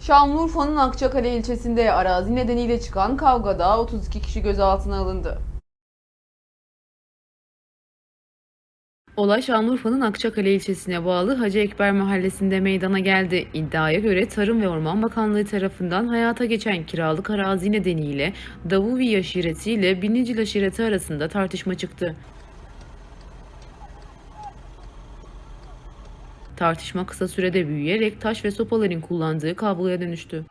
Şanlıurfa'nın Akçakale ilçesinde arazi nedeniyle çıkan kavgada 32 kişi gözaltına alındı. Olay Şanlıurfa'nın Akçakale ilçesine bağlı Hacı Ekber mahallesinde meydana geldi. İddiaya göre Tarım ve Orman Bakanlığı tarafından hayata geçen kiralık arazi nedeniyle Davuvi aşireti ile Binnicil aşireti arasında tartışma çıktı. Tartışma kısa sürede büyüyerek taş ve sopaların kullandığı kavgaya dönüştü.